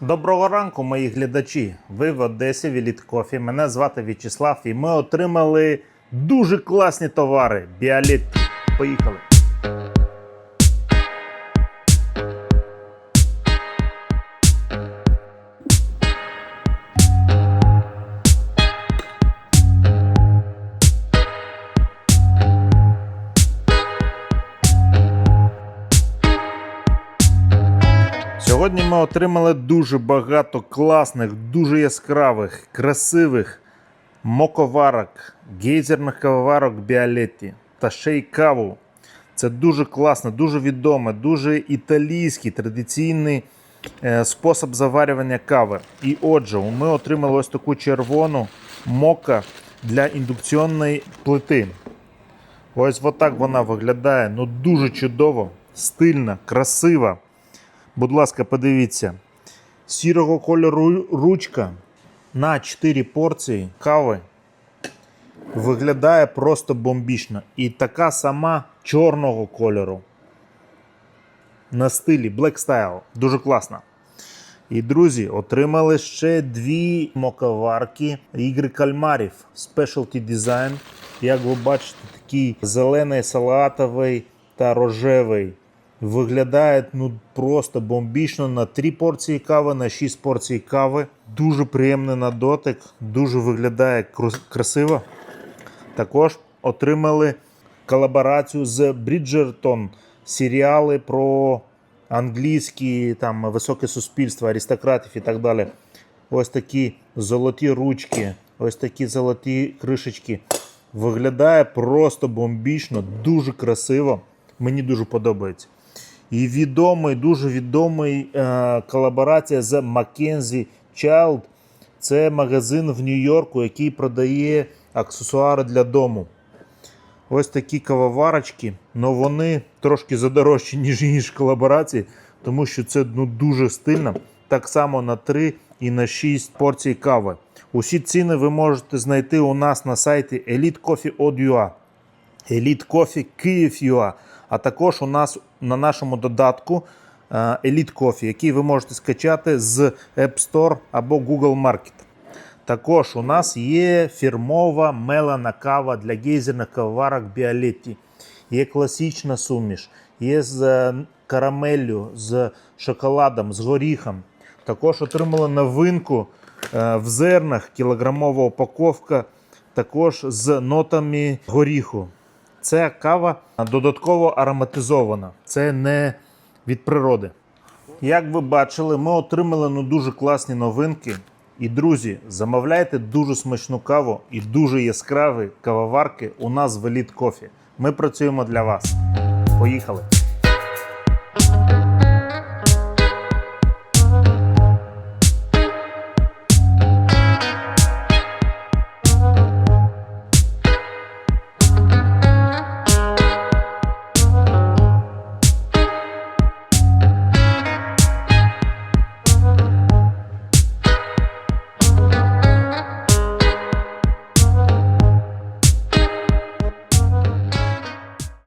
Доброго ранку, мої глядачі. Ви в Одесі Віліт Кофі. Мене звати В'ячеслав, і ми отримали дуже класні товари. Біаліт. Поїхали. Сьогодні ми отримали дуже багато класних, дуже яскравих, красивих моковарок, гейзерних кавоварок Біалетті та ще й каву. Це дуже класно, дуже відоме, дуже італійський традиційний е, спосіб заварювання кави. І отже, ми отримали ось таку червону мока для індукційної плити. Ось отак вона виглядає. Ну дуже чудово, стильна, красива. Будь ласка, подивіться. Сірого кольору ручка на 4 порції кави виглядає просто бомбічно. І така сама чорного кольору. На стилі Black Style. Дуже класно. І, друзі, отримали ще дві моковарки ігри кальмарів Specialty Design. Як ви бачите, такий зелений, салатовий та рожевий. Виглядає ну, просто бомбічно на 3 порції кави, на 6 порцій кави. Дуже приємний на дотик, дуже виглядає красиво. Також отримали колаборацію з Bridgerton, серіали про англійські там високе суспільство, аристократів і так далі. Ось такі золоті ручки, ось такі золоті кришечки. Виглядає просто бомбічно, дуже красиво. Мені дуже подобається. І відомий, дуже відомий е, колаборація з Mackenzie Child. Це магазин в Нью-Йорку, який продає аксесуари для дому. Ось такі кавоварочки, але вони трошки задорожчі, ніж інші колаборації, тому що це ну, дуже стильно. Так само на 3 і на 6 порцій кави. Усі ціни ви можете знайти у нас на сайті elitecoffee.ua. Elite Coffee Kyiv.ua, а також у нас на нашому додатку е, Elite Coffee, який ви можете скачати з App Store або Google Market. Також у нас є фірмова мелана кава для гейзерних кавоварок Біалетті. Є класична суміш, є з е, карамеллю, з шоколадом, з горіхом. Також отримали новинку е, в зернах, кілограмова упаковка, також з нотами горіху. Це кава додатково ароматизована. Це не від природи. Як ви бачили, ми отримали ну, дуже класні новинки. І, друзі, замовляйте дуже смачну каву і дуже яскраві кавоварки у нас в Elite Coffee. Ми працюємо для вас. Поїхали!